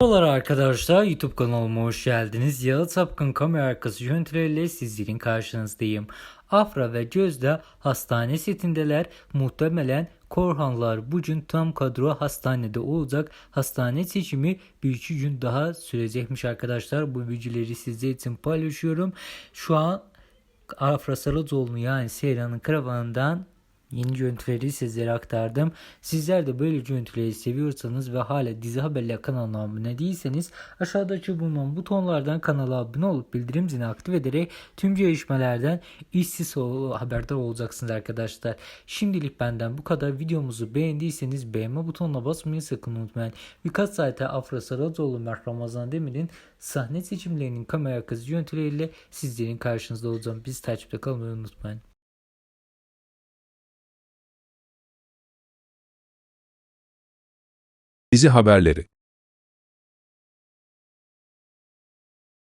Merhabalar arkadaşlar YouTube kanalıma hoş geldiniz. Yalı Tapkın kamera arkası görüntüleriyle sizlerin karşınızdayım. Afra ve Gözde hastane setindeler. Muhtemelen Korhanlar bugün tam kadro hastanede olacak. Hastane seçimi bir iki gün daha sürecekmiş arkadaşlar. Bu bilgileri sizler için paylaşıyorum. Şu an Afra Saracoğlu yani Seyran'ın karavanından yeni görüntüleri sizlere aktardım. Sizler de böyle görüntüleri seviyorsanız ve hala dizi haberler kanalına abone değilseniz aşağıdaki bulunan butonlardan kanala abone olup bildirim zilini aktif ederek tüm gelişmelerden işsiz haberdar olacaksınız arkadaşlar. Şimdilik benden bu kadar. Videomuzu beğendiyseniz beğenme butonuna basmayı sakın unutmayın. Birkaç saate Afra Saracoğlu ve Ramazan Demir'in sahne seçimlerinin kamera arkası görüntüleriyle sizlerin karşınızda olacağım. Biz takipte kalmayı unutmayın. Dizi haberleri